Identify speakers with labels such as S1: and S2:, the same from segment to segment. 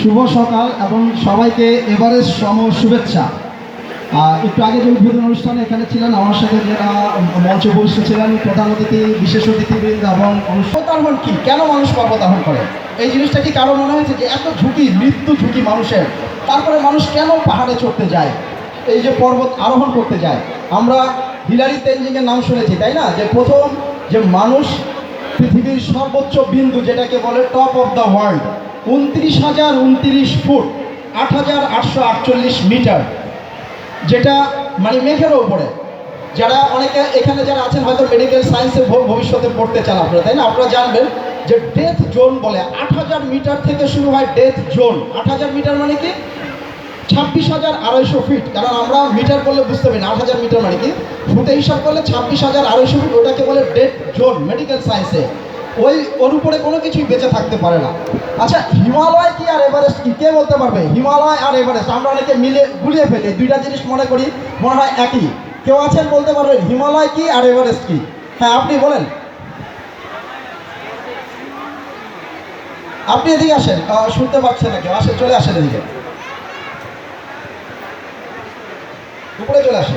S1: শুভ সকাল এবং সবাইকে এবারের সম শুভেচ্ছা। একটু আগে যে উদ্বোধন অনুষ্ঠানে এখানে ছিলেন, আমার সাথে যারা মঞ্চে উপস্থিত ছিলেন, প্রধান অতিথি, বিশেষ অতিথিবৃন্দ এবং পর্বতারোহণ কি, কেন মানুষ পর্বতারোহণ করে? এই জিনিসটা কি কারও মনে হয়েছে যে এত ঝুঁকি, মৃত্যু ঝুঁকি মানুষের? তারপরে মানুষ কেন পাহাড়ে চড়তে যায়? এই যে পর্বত আরোহণ করতে যায়। আমরা হিলারি তেনজিংয়ের নাম শুনেছি, তাই না? যে প্রথম যে মানুষ পৃথিবীর সর্বোচ্চ বিন্দু, যেটাকে বলে টপ অফ দ্য ওয়ার্ল্ড উনত্রিশ হাজার উনত্রিশ ফুট, আট হাজার আটশো আটচল্লিশ মিটার, যেটা মানে মেঘেরও উপরে। যারা অনেকে এখানে যারা আছেন, হয়তো মেডিকেল সায়েন্সে ভবিষ্যতে পড়তে চান আপনারা, তাই না? আপনারা জানবেন যে ডেথ জোন বলে আট হাজার মিটার থেকে শুরু হয় ডেথ জোন আট হাজার মিটার মানে কি? ছাব্বিশ হাজার আড়াইশো ফিট কারণ আমরা মিটার করলে বুঝতে পারি না, আট হাজার মিটার মানে কি? ফুটে হিসাব করলে ছাব্বিশ হাজার আড়াইশো ফিট ওটাকে বলে ডেথ জোন মেডিকেল সায়েন্সে ওই, ওর উপরে কোনো কিছুই বেঁচে থাকতে পারে না। আচ্ছা হিমালয় কি আর এভারেস্ট কি? কে বলতে পারবে? হিমালয় আর এভারেস্ট, আমরা অনেকে মিলে গুলিয়ে ফেলি। দুইটা জিনিস মনে করি, মনে হয় একই। কেউ আছেন বলতে পারবেন, হিমালয় কি আর এভারেস্ট কি? হ্যাঁ আপনি বলেন। আপনি এদিকে আসেন শুনতে পাচ্ছেন না কেউ। আসেন, চলে আসেন এদিকে। উপরে চলে আসেন।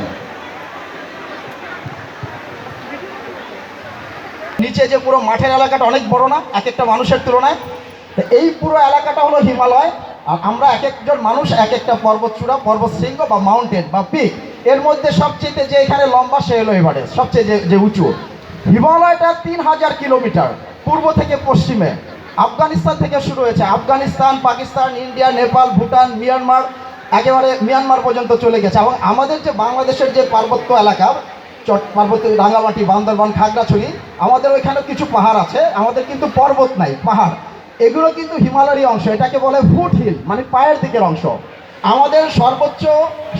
S1: নিচে যে পুরো মাঠের এলাকাটা অনেক বড় না, এক একটা মানুষের তুলনায়। তো এই পুরো এলাকাটা হলো হিমালয়। আর আমরা এক একজন মানুষ, এক একটা পর্বতচূড়া, পর্বতশৃঙ্গ বা মাউন্টেন বা পিক। এর মধ্যে সবচেয়ে যে এখানে লম্বা, সে হলো এভারেস্ট, সবচেয়ে যে যে উঁচু। হিমালয়টা তিন হাজার কিলোমিটার, পূর্ব থেকে পশ্চিমে। আফগানিস্তান থেকে শুরু হয়েছে। আফগানিস্তান, পাকিস্তান, ইন্ডিয়া, নেপাল, ভুটান, মিয়ানমার, একেবারে মিয়ানমার পর্যন্ত চলে গেছে। এবং আমাদের যে বাংলাদেশের যে পার্বত্য এলাকা চট পার্বত্য রাঙামাটি, বান্দরবান, খাগড়াছড়ি, আমাদের ওইখানে কিছু পাহাড় আছে, আমাদের কিন্তু পর্বত নাই, পাহাড়। এগুলো কিন্তু হিমালয়েরই অংশ, এটাকে বলে ফুট হিল মানে পায়ের দিকের অংশ। আমাদের সর্বোচ্চ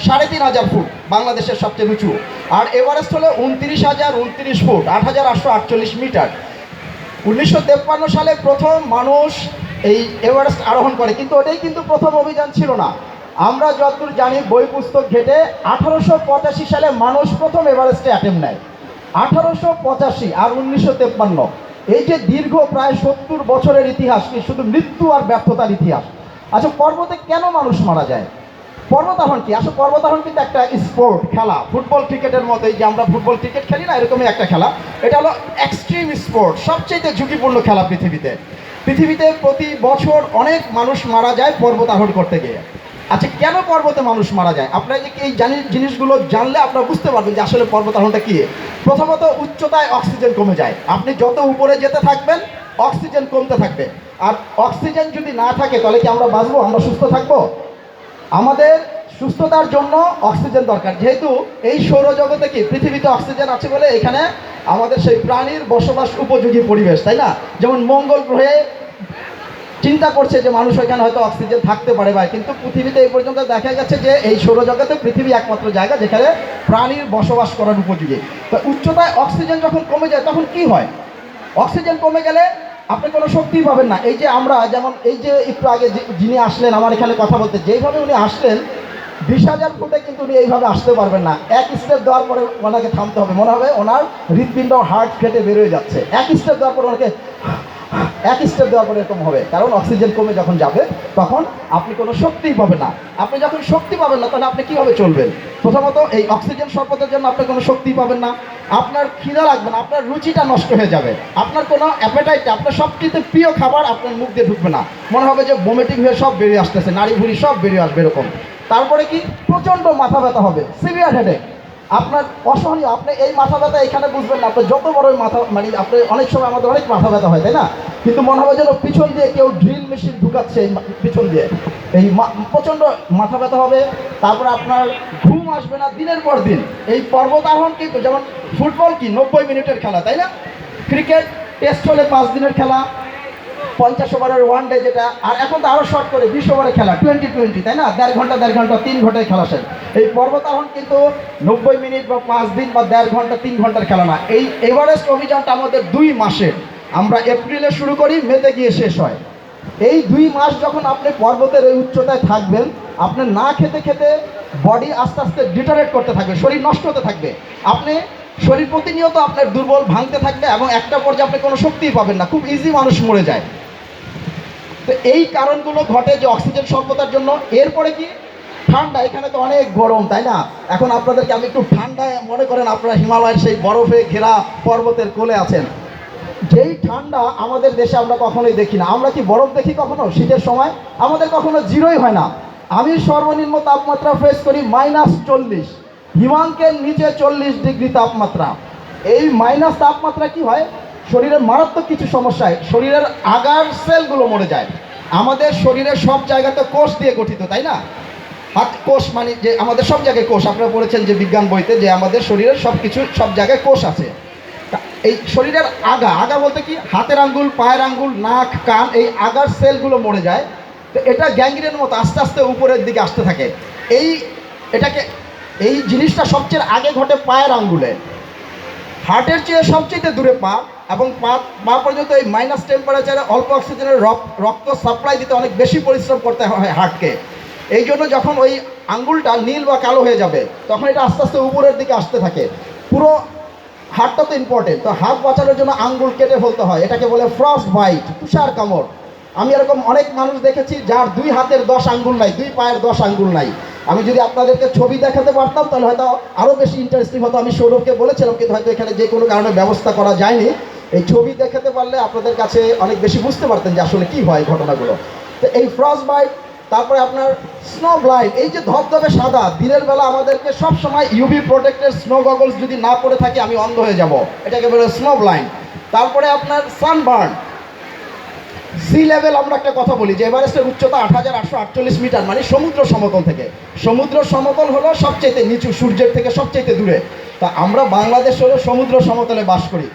S1: সাড়ে তিন হাজার ফুট, বাংলাদেশের সবচেয়ে উঁচু আর এভারেস্ট হলো উনত্রিশ হাজার উনত্রিশ ফুট, আট হাজার আটশো আটচল্লিশ মিটার। উনিশশো তেপ্পান্ন সালে প্রথম মানুষ এই এভারেস্ট আরোহণ করে, কিন্তু ওটাই কিন্তু প্রথম অভিযান ছিল না। আমরা যতদূর জানি, বই পুস্তক ঘেটে আঠারোশো পঁচাশি সালে মানুষ প্রথম এভারেস্টে অ্যাটেম্প নেয়। আঠারোশো পঁচাশি আর উনিশশো তেপ্পান্ন। এই যে দীর্ঘ প্রায় সত্তর বছরের ইতিহাস কি শুধু মৃত্যু আর ব্যর্থতার ইতিহাস। আচ্ছা পর্বতে কেন মানুষ মারা যায়? পর্বতারোহণ কি? আসলে পর্বতারোহণ কিন্তু একটা স্পোর্ট খেলা। ফুটবল ক্রিকেটের মতোই যে আমরা ফুটবল ক্রিকেট খেলি না, এরকমই একটা খেলা। এটা হলো এক্সট্রিম স্পোর্ট সবচেয়ে ঝুঁকিপূর্ণ খেলা পৃথিবীতে। পৃথিবীতে প্রতি বছর অনেক মানুষ মারা যায় পর্বতারোহণ করতে গিয়ে। আচ্ছা কেন পর্বতে মানুষ মারা যায়? আপনারা যে এই জানি জিনিসগুলো জানলে আপনারা বুঝতে পারবেন যে আসলে পর্বতারোহণটা কী। প্রথমত, উচ্চতায় অক্সিজেন কমে যায়। আপনি যত উপরে যেতে থাকবেন, অক্সিজেন কমতে থাকবে। আর অক্সিজেন যদি না থাকে, তাহলে কি আমরা বাঁচবো? আমরা সুস্থ থাকব? আমাদের সুস্থতার জন্য অক্সিজেন দরকার। যেহেতু এই সৌরজগতে কি, পৃথিবীতে অক্সিজেন আছে বলে এখানে আমাদের সেই প্রাণীর বসবাস উপযোগী পরিবেশ, তাই না? যেমন মঙ্গল গ্রহে চিন্তা করছে যে মানুষ ওইখানে হয়তো অক্সিজেন থাকতে পারে ভাই। কিন্তু পৃথিবীতে এই পর্যন্ত দেখা গেছে যে এই সৌরজগতে পৃথিবী একমাত্র জায়গা, যেখানে প্রাণীর বসবাস করার উপযোগী। তো উচ্চতায় অক্সিজেন যখন কমে যায়, তখন কি হয়? অক্সিজেন কমে গেলে আপনি কোনো শক্তি পাবেন না। এই যে আমরা যেমন, এই যে একটু আগে যিনি আসলেন, আমার এখানে কথা বলতে, যেইভাবে উনি আসলেন, বিশ হাজার ফুটে কিন্তু উনি এইভাবে আসতে পারবেন না। এক স্টেপ দেওয়ার পরে ওনাকে থামতে হবে। মনে হবে ওনার হৃদপিণ্ড হার্ট ফেটে বেরোয় যাচ্ছে। এক স্টেপ দেওয়ার পরে ওনাকে এক স্টেপ দেওয়ার পরে এরকম হবে। কারণ অক্সিজেন কমে যখন যাবে, তখন আপনি কোনো শক্তিই পাবেন না। আপনি যখন শক্তি পাবেন না, তাহলে আপনি কীভাবে চলবেন? প্রথমত এই অক্সিজেন স্বল্পতার জন্য আপনি কোনো শক্তি পাবেন না। আপনার খিদা লাগবে না, আপনার রুচিটা নষ্ট হয়ে যাবে। আপনার কোনো অ্যাপেটাইট আপনার সবচেয়ে প্রিয় খাবার আপনার মুখ দিয়ে ঢুকবে না। মনে হবে যে বমিটিং হয়ে সব বেরিয়ে আসতেছে নাড়ি ভুড়ি সব বেরিয়ে আসবে এরকম। তারপরে কি? প্রচণ্ড মাথা ব্যথা হবে সিভিয়ার হেডেক আপনার অসহনীয়, আপনি এই মাথা ব্যথা এখানে বুঝবেন না। আপনার যত বড়ই মাথা মানে আপনি অনেক সময় আমাদের অনেক মাথা ব্যথা হয়, তাই না? কিন্তু মনে হবে যেন পিছন দিয়ে কেউ ড্রিল মেশিন ঢুকাচ্ছে এই পিছন দিয়ে। এই প্রচণ্ড মাথা ব্যথা হবে, তারপরে আপনার ঘুম আসবে না দিনের পর দিন। এই পর্বত আরোহণ কিন্তু যেমন ফুটবল কি, নব্বই মিনিটের খেলা, তাই না? ক্রিকেট, টেস্ট হলে পাঁচ দিনের খেলা পঞ্চাশ ওভারের ওয়ান ডে যেটা, আর এখন তো আরও শর্ট করে, বিশ ওভারের খেলা টোয়েন্টি টোয়েন্টি তাই না? দেড় ঘণ্টা দেড় ঘণ্টা, তিন ঘন্টায় খেলা শেষ। এই পর্বতারোহণ কিন্তু নব্বই মিনিট বা পাঁচ দিন বা দেড় ঘণ্টা, তিন ঘণ্টার খেলা না। এই এভারেস্ট অভিযানটা আমাদের দুই মাসের আমরা এপ্রিলে শুরু করি, মেতে গিয়ে শেষ হয়। এই দুই মাস যখন আপনি পর্বতের এই উচ্চতায় থাকবেন, আপনি না খেতে খেতে বডি আস্তে আস্তে ডিটারেট করতে থাকবে, শরীর নষ্ট হতে থাকবে। আপনি শরীর প্রতিনিয়ত আপনার দুর্বল ভাঙতে থাকবে এবং একটা পর্যায়ে আপনি কোনো শক্তিই পাবেন না, খুব ইজি মানুষ মরে যায়। তো এই কারণগুলো ঘটে যে অক্সিজেন স্বল্পতার জন্য। এরপরে কি? ঠান্ডা, এখানে তো অনেক গরম, তাই না? এখন আপনাদেরকে আমি একটু ঠান্ডায় মনে করেন আপনারা হিমালয়ের সেই বরফে ঘেরা পর্বতের কোলে আছেন। যেই ঠান্ডা আমাদের দেশে আমরা কখনোই দেখি না। আমরা কি বরফ দেখি কখনো শীতের সময়? আমাদের কখনো জিরোই হয় না। আমি সর্বনিম্ন তাপমাত্রা ফেস করি মাইনাস চল্লিশ। হিমাঙ্কের নিচে চল্লিশ ডিগ্রি তাপমাত্রা। এই মাইনাস তাপমাত্রা কি হয়? শরীরের মারাত্মক কিছু সমস্যায় শরীরের আগার সেলগুলো মরে যায়। আমাদের শরীরের সব জায়গাতে কোষ দিয়ে গঠিত, তাই না? হাত কোষ মানে যে আমাদের সব জায়গায় কোষ। আপনারা পড়েছেন যে বিজ্ঞান বইতে যে আমাদের শরীরের সব কিছু, সব জায়গায় কোষ আছে। এই শরীরের আগা আগা বলতে কি? হাতের আঙ্গুল, পায়ের আঙ্গুল, নাক, কান, এই আগার সেলগুলো মরে যায়। তো এটা গ্যাংগ্রেনের মতো আস্তে আস্তে উপরের দিকে আসতে থাকে। এই এটাকে, এই জিনিসটা সবচেয়ে আগে ঘটে পায়ের আঙ্গুলে। হার্টের চেয়ে সবচেয়ে দূরে পা এবং পা পা পর্যন্ত এই মাইনাস টেম্পারেচারে অল্প অক্সিজেনের রক- রক্ত সাপ্লাই দিতে অনেক বেশি পরিশ্রম করতে হয় হার্টকে। এই জন্য যখন ওই আঙ্গুলটা নীল বা কালো হয়ে যাবে, তখন এটা আস্তে আস্তে উপরের দিকে আসতে থাকে। পুরো হাতটা তো ইম্পর্টেন্ট তো হাত বাঁচানোর জন্য আঙ্গুল কেটে ফেলতে হয়, এটাকে বলে ফ্রস্ট বাইট তুষার কামড়। আমি এরকম অনেক মানুষ দেখেছি যার দুই হাতের দশ আঙ্গুল নাই, দুই পায়ের দশ আঙ্গুল নাই। আমি যদি আপনাদেরকে ছবি দেখাতে পারতাম, তাহলে হয়তো আরও বেশি ইন্টারেস্টিং হতো। আমি সৌরভকে বলেছিলাম, কিন্তু হয়তো এখানে যে কোনো কারণে ব্যবস্থা করা যায়নি। এই ছবি দেখাতে পারলে আপনাদের কাছে অনেক বেশি বুঝতে পারতেন যে আসলে কী হয় ঘটনাগুলো। তো এই ফ্রস্ট বাইট তারপরে আপনার স্নো ব্লাইন্ড এই যে ধবধবে সাদা, দিনের বেলা আমাদেরকে সব সময় ইউভি প্রোটেক্টেড স্নো গগলস যদি না পরে থাকি, আমি অন্ধ হয়ে যাব। এটাকে বলে স্নো ব্লাইন্ড তারপরে আপনার সানবার্ন সি লেভেল আমরা একটা কথা বলি, যে এভারেস্টের উচ্চতা আট হাজার আটশো আটচল্লিশ মিটার মানে সমুদ্র সমতল থেকে। সমুদ্র সমতল হলো সবচেয়ে নিচু, সূর্যের থেকে সবচেয়ে দূরে। তা আমরা বাংলাদেশ হলো সমুদ্র সমতলে বাস করি।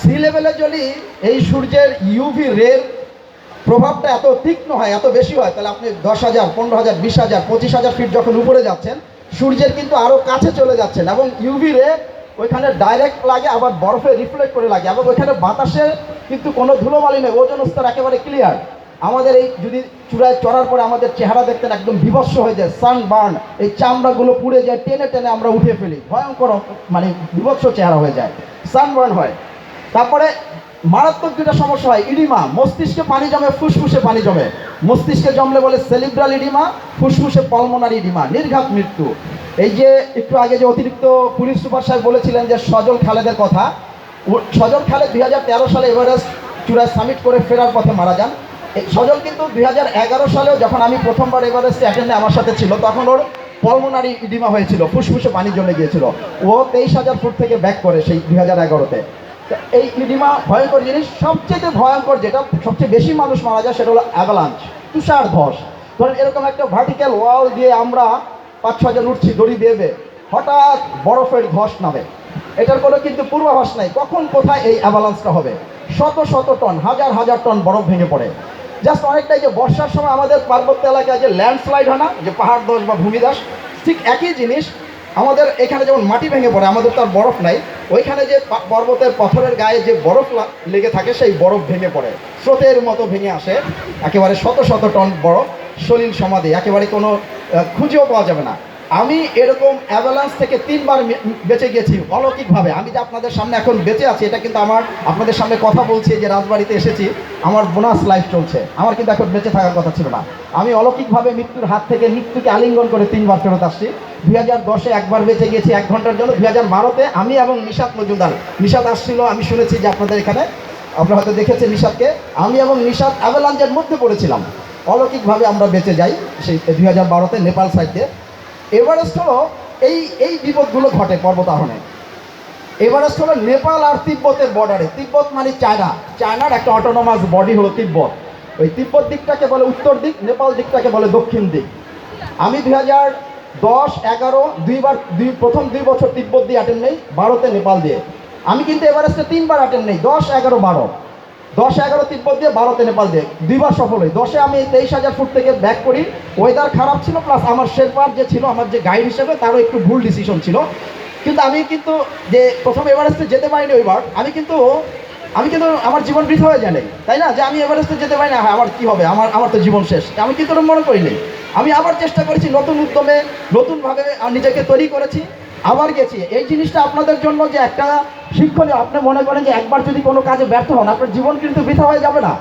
S1: সি লেভেলে যদি এই সূর্যের ইউভি রের প্রভাবটা এত তীক্ষ্ণ হয়, এত বেশি হয়, তাহলে আপনি দশ হাজার, পনেরো হাজার, বিশ হাজার, পঁচিশ হাজার ফিট যখন উপরে যাচ্ছেন, সূর্যের কিন্তু আরও কাছে চলে যাচ্ছেন এবং ইউভি রে ওইখানে ডাইরেক্ট লাগে, আবার বরফে রিফ্লেক্ট করে লাগে। আবার ওইখানে বাতাসে কিন্তু কোনো ধুলোবালি নেই, ওজন স্তর একেবারে ক্লিয়ার আমাদের এই যদি চূড়ায় চড়ার পরে আমাদের চেহারা দেখতেন একদম বিভৎস হয়ে যায় সান বার্ন এই চামড়াগুলো পুড়ে যায়, টেনে টেনে আমরা উঠে ফেলি। ভয়ঙ্কর মানে বিভৎস চেহারা হয়ে যায় সানবার্ন হয়। তারপরে মারাত্মক দুটা সমস্যা হয়, ইডিমা, মস্তিষ্কে পানি জমে, ফুসফুসে পানি জমে। মস্তিষ্কে জমলে বলে সেলিব্রাল ইডিমা, ফুসফুসে পলমোনারি ইডিমা, নির্ঘাত মৃত্যু। এই যে একটু আগে যে অতিরিক্ত পুলিশ সুপার সাহেব বলেছিলেন যে সজল খালেদের কথা সজল খালেদ দুই হাজার তেরো সালে এভারেস্ট চূড়ায় সামিট করে ফেরার পথে মারা যান। সজল কিন্তু দুই হাজার এগারো সালেও যখন আমি প্রথমবার এভারেস্টে অ্যাটেন্ডে আমার সাথে ছিল, তখন ওর পলমোনারি ইডিমা হয়েছিল, ফুসফুসে পানি জমে গিয়েছিল। ও তেইশ হাজার ফুট থেকে ব্যাক করে সেই দুই হাজার এগারোতে। এই ইডিমা ভয়ঙ্কর জিনিস, সবচেয়ে ভয়ঙ্কর যেটা সবচেয়ে বেশি মানুষ মারা যায় সেটা হলো অ্যাভালাঞ্চ তুষার ধস ধরেন এরকম একটা ভার্টিক্যাল ওয়াল দিয়ে আমরা পাঁচ ছজন উঠছি, দড়ি দেবে হঠাৎ বরফের ধস নামে। এটার কোনো কিন্তু পূর্বাভাস নাই, কখন কোথায় এই অ্যাভালান্সটা হবে? শত শত টন, হাজার হাজার টন বরফ ভেঙে পড়ে। জাস্ট অনেকটাই যে বর্ষার সময় আমাদের পার্বত্য এলাকায় যে ল্যান্ডস্লাইড হয় না, যে পাহাড় ধস বা ভূমিধস ঠিক একই জিনিস, আমাদের এখানে যেমন মাটি ভেঙে পড়ে, আমাদের তো আর বরফ নাই, ওইখানে যে পর্বতের পাথরের গায়ে যে বরফ লেগে থাকে, সেই বরফ ভেঙে পড়ে। স্রোতের মতো ভেঙে আসে, একেবারে শত শত টন বরফ। সলিল সমাধি, একেবারে কোনো খুঁজেও পাওয়া যাবে না। আমি এরকম অ্যাভালান্স থেকে তিনবার বেঁচে গেছি অলৌকিকভাবে। আমি যে আপনাদের সামনে এখন বেঁচে আছি, এটা কিন্তু আমার, আপনাদের সামনে কথা বলছি, যে রাজবাড়িতে এসেছি, আমার বোনাস লাইফ চলছে। আমার কিন্তু এখন বেঁচে থাকার কথা ছিল না। আমি অলৌকিকভাবে মৃত্যুর হাত থেকে মৃত্যুকে আলিঙ্গন করে তিনবার ফেরত আসছি। দুই হাজার দশে একবার বেঁচে গেছি এক ঘণ্টার জন্য। দুই হাজার বারোতে আমি এবং নিশাত মজুমদার, নিশাত আসছিল, আমি শুনেছি যে আপনাদের এখানে, আপনারা হয়তো দেখেছেন নিশাতকে, আমি এবং নিশাত অ্যাভালাঞ্জের মধ্যে পড়েছিলাম। অলৌকিকভাবে আমরা বেঁচে যাই সেই দুই হাজার বারোতে নেপাল সাইডে এভারেস্ট হলো এই এই বিপদগুলো ঘটে পর্বতারোহণে। এভারেস্ট হলো নেপাল আর তিব্বতের বর্ডারে তিব্বত মানে চায়না। চায়নার একটা অটোনোমাস বডি হলো তিব্বত। ওই তিব্বত দিকটাকে বলে উত্তর দিক, নেপাল দিকটাকে বলে দক্ষিণ দিক। আমি দুই হাজার দশ, এগারো, দুইবার, দুই, প্রথম দুই বছর তিব্বত দিয়ে অ্যাটেন্ড নেই, বারোতে নেপাল দিয়ে। আমি কিন্তু এভারেস্টে তিনবার অ্যাটেন্ড নেই, দশ, এগারো, বারো। দশ এগারো তিব্বত দিয়ে বারোতে নেপাল দিয়ে। দুইবার সফল হই। দশে আমি তেইশ হাজার ফুট থেকে ব্যাক করি। ওয়েদার খারাপ ছিল প্লাস আমার শেরপার যে ছিল, আমার যে গাইড হিসেবে, তারও একটু ভুল ডিসিশন ছিল। কিন্তু আমি কিন্তু যে প্রথম এভারেস্টে যেতে পারিনি ওইবার আমি কিন্তু আমি কিন্তু আমার জীবন বৃথা হয়ে নাই। তাই না? যে আমি এভারেস্টে যেতে পারি না হ্যাঁ আমার কী হবে? আমার আমার তো জীবন শেষ। আমি কিন্তু মনে করিনি। আমি আবার চেষ্টা করেছি নতুন উদ্যমে, নতুনভাবে নিজেকে তৈরি করেছি। আবার গেছি। এই জিনিসটা আপনাদের জন্য যে একটা শিক্ষণীয় আপনি মনে করেন যে একবার যদি কোনো কাজে ব্যর্থ হন, আপনার জীবন কিন্তু বৃথা হয়ে যাবে না।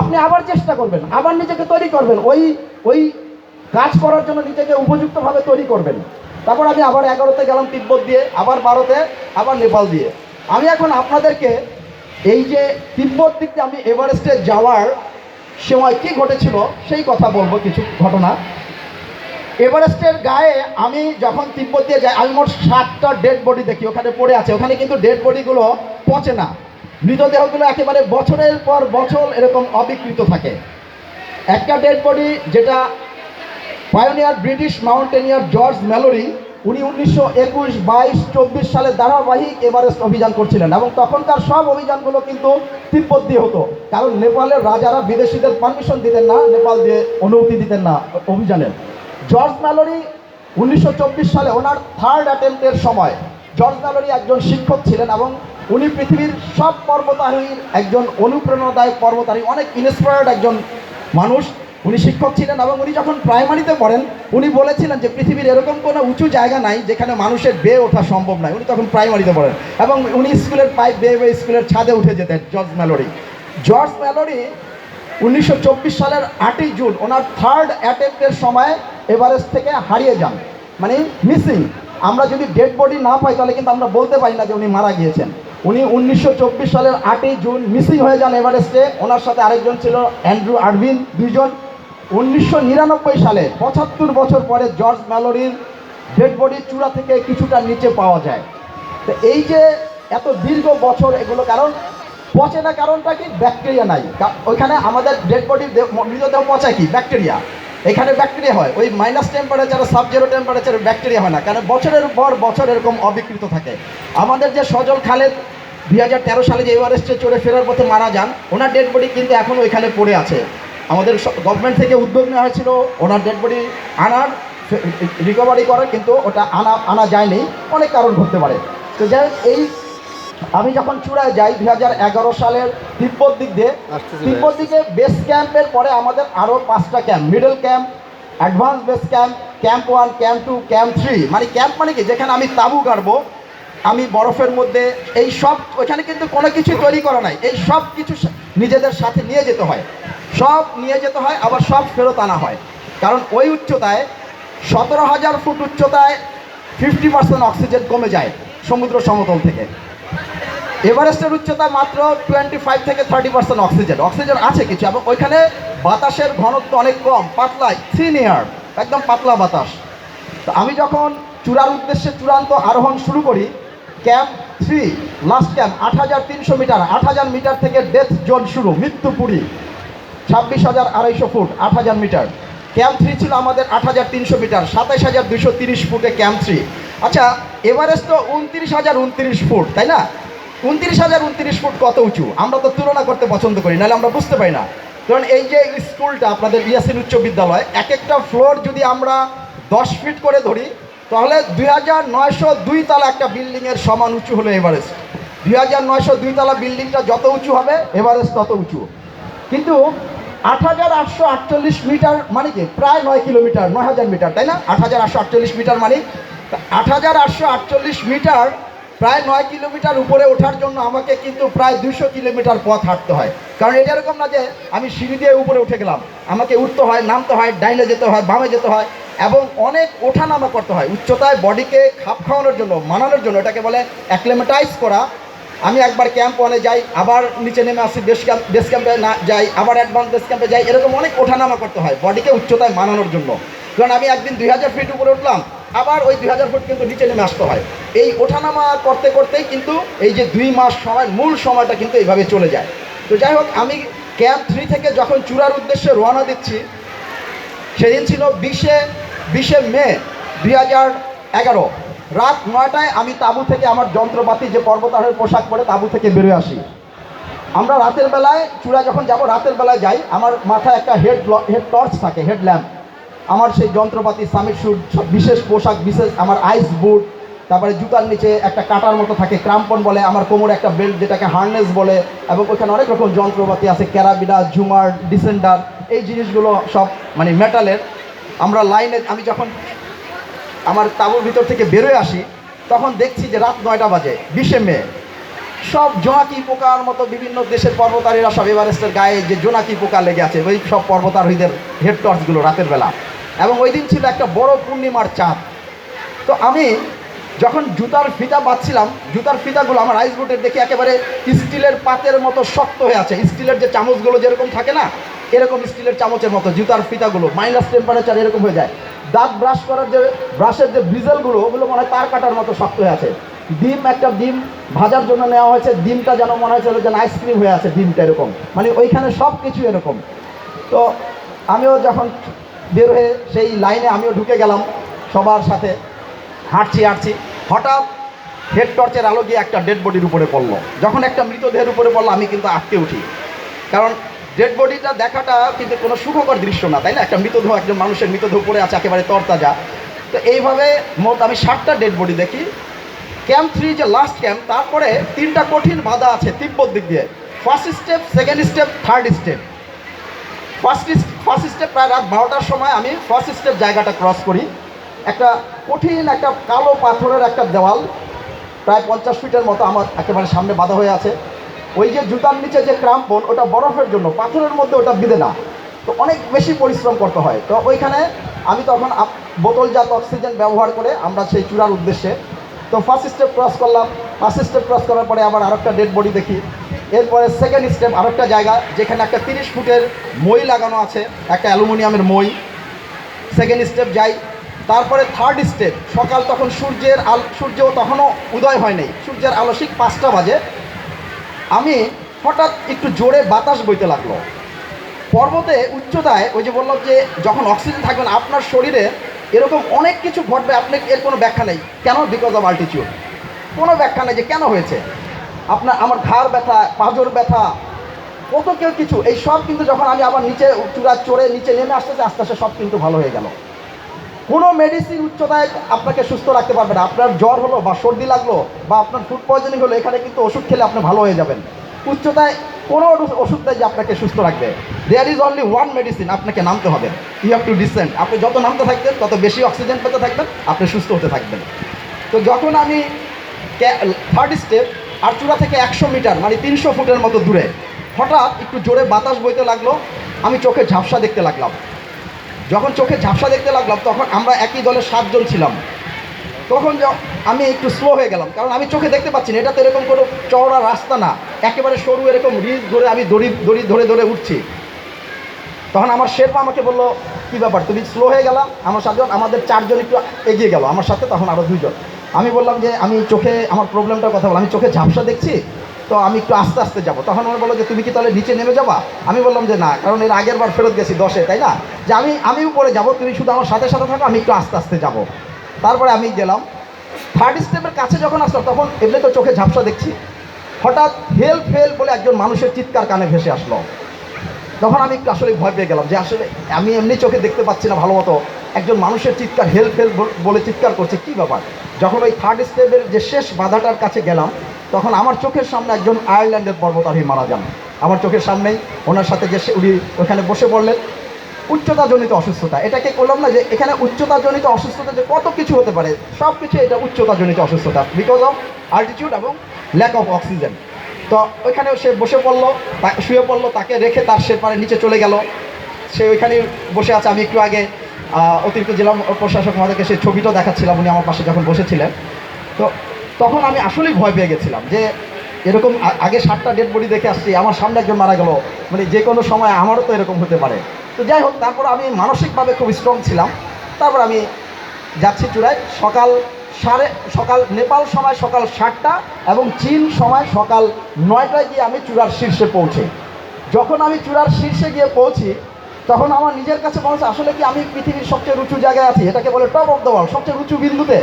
S1: আপনি আবার চেষ্টা করবেন, আবার নিজেকে তৈরি করবেন, ওই ওই কাজ করার জন্য নিজেকে উপযুক্তভাবে তৈরি করবেন। তারপর আমি আবার এগারোতে গেলাম তিব্বত দিয়ে, আবার বারোতে, আবার নেপাল দিয়ে। আমি এখন আপনাদেরকে এই যে তিব্বত দিক আমি এভারেস্টে যাওয়ার সময় কি ঘটেছিল, সেই কথা বলব কিছু ঘটনা। এভারেস্টের গায়ে আমি যখন তিব্বত দিয়ে যাই, আমি মোট সাতটা ডেড বডি দেখি, ওখানে পড়ে আছে। ওখানে কিন্তু ডেড বডিগুলো পচে না। মৃতদেহগুলো একেবারে বছরের পর বছর এরকম অবিকৃত থাকে। একটা ডেড বডি যেটা pioneer British mountaineer George Mallory উনি উনিশশো একুশ বাইশ চব্বিশ সালে ধারাবাহিক এভারেস্ট অভিযান করছিলেন এবং তখনকার সব অভিযানগুলো কিন্তু তিব্বত দিয়ে হতো। কারণ নেপালের রাজারা বিদেশিদের পারমিশন দিতেন না, নেপাল দিয়ে অনুমতি দিতেন না অভিযানের। জর্জ ম্যালোরি উনিশশো চব্বিশ সালে ওনার থার্ড অ্যাটেম্পটের সময় জর্জ ম্যালোরি একজন শিক্ষক ছিলেন এবং উনি পৃথিবীর সব পর্বতারোহীর একজন অনুপ্রেরণাদায়ক পর্বতারোহী, অনেক ইন্সপায়ার্ড একজন মানুষ। উনি শিক্ষক ছিলেন এবং উনি যখন প্রাইমারিতে পড়েন, উনি বলেছিলেন যে পৃথিবীর এরকম কোনো উঁচু জায়গা নাই যেখানে মানুষের বেয়ে ওঠা সম্ভব নয়। উনি তখন প্রাইমারিতে পড়েন এবং উনি স্কুলের পাইপ বেয়ে বেয়ে স্কুলের ছাদে উঠে যেতেন জর্জ ম্যালোরি। জর্জ ম্যালোরি উনিশশো চব্বিশ সালের আটই জুন ওনার থার্ড অ্যাটেম্পটের সময় এভারেস্ট থেকে হারিয়ে যান। মানে মিসিং আমরা যদি ডেড বডি না পাই, তাহলে কিন্তু আমরা বলতে পারি না যে উনি মারা গিয়েছেন। উনি উনিশশো চব্বিশ সালের আটই জুন মিসিং হয়ে যান এভারেস্টে ওনার সাথে আরেকজন ছিল অ্যান্ড্রু আরভিন দুইজন। উনিশশো সালে, পঁচাত্তর বছর পরে জর্জ ম্যালোরির ডেড বডির চূড়া থেকে কিছুটা নিচে পাওয়া যায়। তো এই যে এত দীর্ঘ বছর এগুলো কারণ, পচে না কারণটা কি? ব্যাকটেরিয়া নাই। ওইখানে আমাদের ডেড বডি মৃতদেহ পচা কি? ব্যাকটেরিয়া। এখানে ব্যাকটেরিয়া হয়। ওই মাইনাস টেম্পারেচার সাব জিরো টেম্পারেচারে ব্যাকটেরিয়া হয় না। কারণ বছরের পর বছর এরকম অবিকৃত থাকে। আমাদের যে সজল খালেদ দুই হাজার তেরো সালে যে এভারেস্টে চড়ে ফেরার পথে মারা যান, ওনার ডেড বডি কিন্তু এখনও ওইখানে পড়ে আছে। আমাদের গভর্নমেন্ট থেকে উদ্যোগ নেওয়া হয়েছিল, ওনার ডেড বডি আনার রিকভারি করার, কিন্তু ওটা আনা আনা যায়নি। অনেক কারণ ঘটতে পারে। তো যাই এই আমি যখন চূড়ায় যাই দুই হাজার এগারো সালের তিব্বত দিক দিয়ে তিব্বত দিকে বেস ক্যাম্পের পরে আমাদের আরও পাঁচটা camp middle camp advance base camp camp one camp two camp three মানে ক্যাম্প মানে কি? যেখানে আমি তাঁবু গাড়বো আমি বরফের মধ্যে এই সব ওইখানে কিন্তু কোনো কিছু তৈরি করা নাই। এই সব কিছু নিজেদের সাথে নিয়ে যেতে হয়। সব নিয়ে যেতে হয় আবার সব ফেরত আনা হয়। কারণ ওই উচ্চতায় সতেরো হাজার ফুট উচ্চতায় ফিফটি পার্সেন্ট অক্সিজেন কমে যায় সমুদ্র সমতল থেকে। এভারেস্টের উচ্চতা মাত্র টোয়েন্টি ফাইভ থেকে থার্টি পার্সেন্ট অক্সিজেন অক্সিজেন আছে কিছু, এবং ওইখানে বাতাসের ঘনত্ব অনেক কম পাতলা থিন এয়ার একদম পাতলা বাতাস। তো আমি যখন চূড়ার উদ্দেশ্যে চূড়ান্ত আরোহণ শুরু করি ক্যাম্প থ্রি লাস্ট ক্যাম্প আট হাজার তিনশো মিটার, আট হাজার মিটার থেকে ডেথ জোন শুরু মৃত্যুপুরী ছাব্বিশ হাজার আড়াইশো ফুট, আট হাজার মিটার। ক্যাম্প থ্রি ছিল আমাদের আট হাজার তিনশো মিটার, সাতাইশ হাজার দুশো তিরিশ ফুটে ক্যাম্প থ্রি আচ্ছা এভারেস্ট তো উনত্রিশ হাজার উনত্রিশ ফুট, তাই না? উনত্রিশ হাজার উনত্রিশ ফুট কত উঁচু? আমরা তো তুলনা করতে পছন্দ করি, নাহলে আমরা বুঝতে পারি না। কারণ এই যে স্কুলটা আপনাদের ইয়াসিন উচ্চ বিদ্যালয় এক একটা ফ্লোর যদি আমরা দশ ফিট করে ধরি, তাহলে দুই হাজার নয়শো দুই তালা একটা বিল্ডিংয়ের সমান উঁচু হলো এভারেস্ট। দুই হাজার নয়শো দুই তালা বিল্ডিংটা যত উঁচু হবে, এভারেস্ট তত উঁচু। কিন্তু আট হাজার আটশো আটচল্লিশ মিটার মানে কি? প্রায় নয় কিলোমিটার, নয় হাজার মিটার, তাই না? আট হাজার আটশো আটচল্লিশ মিটার মানে আট হাজার আটশো আটচল্লিশ মিটার প্রায় নয় কিলোমিটার উপরে ওঠার জন্য আমাকে কিন্তু প্রায় দুশো কিলোমিটার পথ হাঁটতে হয়। কারণ এটা এরকম না যে আমি সিঁড়ি দিয়ে উপরে উঠে গেলাম। আমাকে উঠতে হয়, নামতে হয়, ডাইনে যেতে হয়, বামে যেতে হয় এবং অনেক ওঠানামা করতে হয়। উচ্চতায় বডিকে খাপ খাওয়ানোর জন্য, মানানোর জন্য এটাকে বলে অ্যাক্লেমেটাইজ করা। আমি একবার ক্যাম্প ওয়ানে যাই, আবার নিচে নেমে আসি বেস ক্যাম্প বেস ক্যাম্পে না যাই, আবার অ্যাডভান্স বেস ক্যাম্পে যাই, এরকম অনেক ওঠানামা করতে হয় বডিকে উচ্চতায় মানানোর জন্য। কারণ আমি একদিন দুই হাজার ফিট উপরে উঠলাম আবার ওই দুই হাজার ফুট কিন্তু নিচে নেমে আসতে হয়। এই ওঠানামা করতে করতেই কিন্তু এই যে দুই মাস সময়, মূল সময়টা কিন্তু এইভাবে চলে যায়। তো যাই হোক, আমি ক্যাম্প থ্রি থেকে যখন চূড়ার উদ্দেশ্যে রওনা দিচ্ছি, সেদিন ছিল বিশে বিশে মে দুই হাজার এগারো। রাত নয়টায় আমি তাঁবু থেকে আমার যন্ত্রপাতি যে পর্বতারোহীর পোশাক পরে তাঁবু থেকে বেরোয় আসি। আমরা রাতের বেলায় চূড়া যখন যাব, রাতের বেলায় যাই, আমার মাথায় একটা হেড হেড টর্চ থাকে, হেড ল্যাম্প। আমার সেই যন্ত্রপাতি সামিট সব বিশেষ পোশাক, বিশেষ আমার আইস বুট তারপরে জুতার নিচে একটা কাটার মতো থাকে ক্রাম্পন বলে, আমার কোমরে একটা বেল্ট যেটাকে হার্নেস বলে, এবং ওখানে অনেক রকম যন্ত্রপাতি আছে ক্যারাবিনা ঝুমার, ডিসেন্ডার, এই জিনিসগুলো সব মানে মেটালের আমরা লাইনে আমি যখন আমার তাঁবুর ভিতর থেকে বেরোয় আসি, তখন দেখছি যে রাত নয়টা বাজে, বিশে মে। সব জোনাকি পোকার মতো বিভিন্ন দেশের পর্বতারীরা সব এভারেস্টের গায়ে যে জোনাকি পোকা লেগে আছে, ওই সব পর্বতারোহীদের হেড টর্চগুলো রাতের বেলা। এবং ওই দিন ছিল একটা বড় পূর্ণিমার চাঁদ। তো আমি যখন জুতার ফিতা বাঁধছিলাম, জুতার ফিতাগুলো আমার আইস বোটের দেখে একেবারে স্টিলের পাতের মতো শক্ত হয়ে আছে। স্টিলের যে চামচগুলো যেরকম থাকে না, এরকম স্টিলের চামচের মতো জুতার ফিতাগুলো মাইনাস টেম্পারেচার এরকম হয়ে যায়। দাঁত ব্রাশ করার যে ব্রাশের যে ব্রিজেলগুলো ওগুলো মনে হয় তার কাটার মতো শক্ত হয়ে আছে। ডিম, একটা ডিম ভাজার জন্য নেওয়া হয়েছে, ডিমটা যেন মনে হয়েছিল যেন আইসক্রিম হয়ে আছে, ডিমটা এরকম। মানে ওইখানে সব কিছু এরকম। তো আমিও যখন বের হয়ে সেই লাইনে আমিও ঢুকে গেলাম সবার সাথে। হাঁটছি হাঁটছি। হঠাৎ হেড টর্চের আলো গিয়ে একটা ডেড বডির উপরে পড়ল। যখন একটা মৃতদেহের উপরে পড়ল, আমি কিন্তু আটকে উঠি। কারণ ডেড বডিটা দেখাটা কিন্তু কোনো সুখকর দৃশ্য না, তাই না? একটা মৃতদেহ, একজন মানুষের মৃতদেহ পড়ে আছে, একেবারে তরতাজা। তো এইভাবে মোট আমি ষাটটা ডেড বডি দেখি। ক্যাম্প থ্রি যে লাস্ট ক্যাম্প তারপরে তিনটা কঠিন বাধা আছে তিব্বত দিক দিয়ে। First step second step third step first first step প্রায় রাত বারোটার সময় আমি ফার্স্ট স্টেপ জায়গাটা ক্রস করি। একটা কঠিন একটা কালো পাথরের একটা দেওয়াল, প্রায় পঞ্চাশ ফিটের মতো আমার একেবারে সামনে বাঁধা হয়ে আছে। ওই যে জুতার নিচে যে ক্রাম্পন, ওটা বরফের জন্য, পাথরের মধ্যে ওটা বিঁধে না। তো অনেক বেশি পরিশ্রম করতে হয়। তো ওইখানে আমি তখন বোতলজাত অক্সিজেন ব্যবহার করে আমরা সেই চূড়ার উদ্দেশ্যে, তো ফার্স্ট স্টেপ ক্রস করলাম। ফার্স্ট স্টেপ ক্রস করার পরে আবার আরেকটা ডেড বডি দেখি। এরপরে সেকেন্ড স্টেপ আরেকটা জায়গা, যেখানে একটা তিরিশ ফুটের মই লাগানো আছে, একটা অ্যালুমিনিয়ামের মই। সেকেন্ড স্টেপ যাই, তারপরে থার্ড স্টেপ সকাল তখন সূর্যের আল সূর্য তখনও উদয় হয় নাই। সূর্যের আলো ঠিক পাঁচটা বাজে। আমি হঠাৎ একটু জোরে বাতাস বইতে লাগল। পর্বতে উচ্চতায় ওই যে বললাম যে যখন অক্সিজেন থাকবেন আপনার শরীরে এরকম অনেক কিছু ঘটবে, আপনি এর কোনো ব্যাখ্যা নেই। কেন? বিকজ অফ আল্টিচিউড কোনো ব্যাখ্যা নেই যে কেন হয়েছে? আপনার আমার ঘাড় ব্যথা, পাঁজর ব্যথা, কত কেউ কিছু, এই সব কিন্তু যখন আমি আবার নিচে চূড়া চড়ে নিচে নেমে আসতেছে, আস্তে আস্তে সব কিন্তু ভালো হয়ে গেল। কোনো মেডিসিন উচ্চতায় আপনাকে সুস্থ রাখতে পারবে না। আপনার জ্বর হলো বা সর্দি লাগল বা আপনার ফুড পয়জনিং হলো, এখানে কিন্তু ওষুধ খেলে আপনি ভালো হয়ে যাবেন। উচ্চতায় কোনো ওষুধ- ওষুধ দেয় যে আপনাকে সুস্থ রাখবে। There is only one medicine আপনাকে নামতে হবে। ইউ হ্যাভ টু ডিসেন্ট আপনি যত নামতে থাকবেন, তত বেশি অক্সিজেন পেতে থাকবেন, আপনি সুস্থ হতে থাকবেন। তো যখন আমি থার্ড স্টেপ আর চূড়া থেকে একশো মিটার মানে তিনশো ফুটের মতো দূরে। হঠাৎ একটু জোরে বাতাস বইতে লাগল, আমি চোখে ঝাপসা দেখতে লাগলাম। যখন চোখে ঝাপসা দেখতে লাগলাম, তখন আমরা একই দলে সাতজন ছিলাম। তখন আমি একটু স্লো হয়ে গেলাম, কারণ আমি চোখে দেখতে পাচ্ছি না, এটা তো এরকম কোনো চওড়া রাস্তা না। একেবারে সরু এরকম রিজ ধরে আমি দড়ি দড়ি ধরে ধরে উঠছি। তখন আমার শেরপা আমাকে বলল, কী ব্যাপার, তুমি স্লো হয়ে গেলাম আমার সাতজন, আমাদের চারজন একটু এগিয়ে গেল, আমার সাথে তখন আরও দুইজন। আমি বললাম যে আমি চোখে আমার প্রবলেমটার কথা বললাম আমি চোখে ঝাপসা দেখছি, তো আমি একটু আস্তে আস্তে যাব। তখন আমার বলল যে, তুমি কি তাহলে নিচে নেমে যাবা? আমি বললাম যে, না, কারণ এর আগের বার ফেরত গেছি দশে, তাই না? যে, আমি আমি উপরে যাব, তুমি শুধু আমার সাথে সাথে থাকো, আমি একটু আস্তে আস্তে যাব। তারপরে আমি গেলাম। থার্ড স্টেপের কাছে যখন আসলাম, তখন এমনি তো চোখে ঝাপসা দেখছি। হঠাৎ হেল্প হেল্প বলে একজন মানুষের চিৎকার কানে ভেসে আসলো। তখন আমি একটু আসলে ভয় পেয়ে গেলাম যে, আসলে আমি এমনি চোখে দেখতে পাচ্ছি না ভালো মতো। একজন মানুষের চিৎকার হেল্প হেল্প বলে চিৎকার করছে, কি ব্যাপার? যখন ওই থার্ড স্টেপের যে শেষ বাধাটার কাছে গেলাম, তখন আমার চোখের সামনে একজন আয়ারল্যান্ডের পর্বতারোহী মারা যান। আমার চোখের সামনেই ওনার সাথে যে উনি ওখানে বসে পড়লেন। উচ্চতাজনিত অসুস্থতা। এটাকে বললাম না যে এখানে উচ্চতাজনিত অসুস্থতা যে কত কিছু হতে পারে, সব কিছু এটা উচ্চতাজনিত অসুস্থতা বিকজ অফ আল্টিটিউড এবং ল্যাক অফ অক্সিজেন তো ওইখানে সে বসে পড়ল শুয়ে পড়ল, তাকে রেখে তার সে পারে নিচে চলে গেল। সে ওইখানে বসে আছে, আমি একটু আগে অতিরিক্ত জেলা প্রশাসক মহাদেরকে সেই ছবিটাও দেখাচ্ছিলাম, উনি আমার পাশে যখন বসেছিলেন। তো তখন আমি আসলেই ভয় পেয়ে গেছিলাম যে এরকম আগে সাতটা ডেড বডি দেখে আসছি, আমার সামনে একজন মারা গেল মানে যে কোনো সময় আমারও তো এরকম হতে পারে। তো যাই হোক, তারপর আমি মানসিকভাবে খুব স্ট্রং ছিলাম। তারপর আমি যাচ্ছি চূড়ায়, সকাল সাড়ে, সকাল নেপাল সময় সকাল সাতটা এবং চীন সময় সকাল নয়টায় গিয়ে আমি চূড়ার শীর্ষে পৌঁছে। যখন আমি চূড়ার শীর্ষে গিয়ে পৌঁছি তখন আমার নিজের কাছে মনে হচ্ছে আসলে কি আমি পৃথিবীর সবচেয়ে উঁচু জায়গায় আছি? এটাকে বলে টপ অফ দ্য ওয়ার্ল্ড সবচেয়ে উঁচু বিন্দুতে।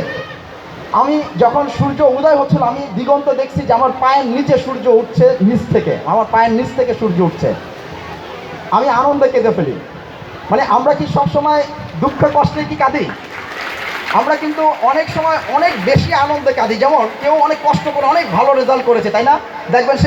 S1: আমি যখন সূর্য উদয় হচ্ছিল, আমি দিগন্ত দেখছি যে আমার পায়ের নিচে সূর্য উঠছে নিচ থেকে, আমার পায়ের নিচ থেকে সূর্য উঠছে। আমি আনন্দে কেঁদে ফেলি। মানে আমরা কি সব সময় দুঃখ কষ্টে কি কাঁদি? আমরা কিন্তু অনেক সময় অনেক বেশি আনন্দে কাঁদি। যেমন কেউ অনেক কষ্ট করে অনেক ভালো রেজাল্ট করেছে, তাই না? দেখবেন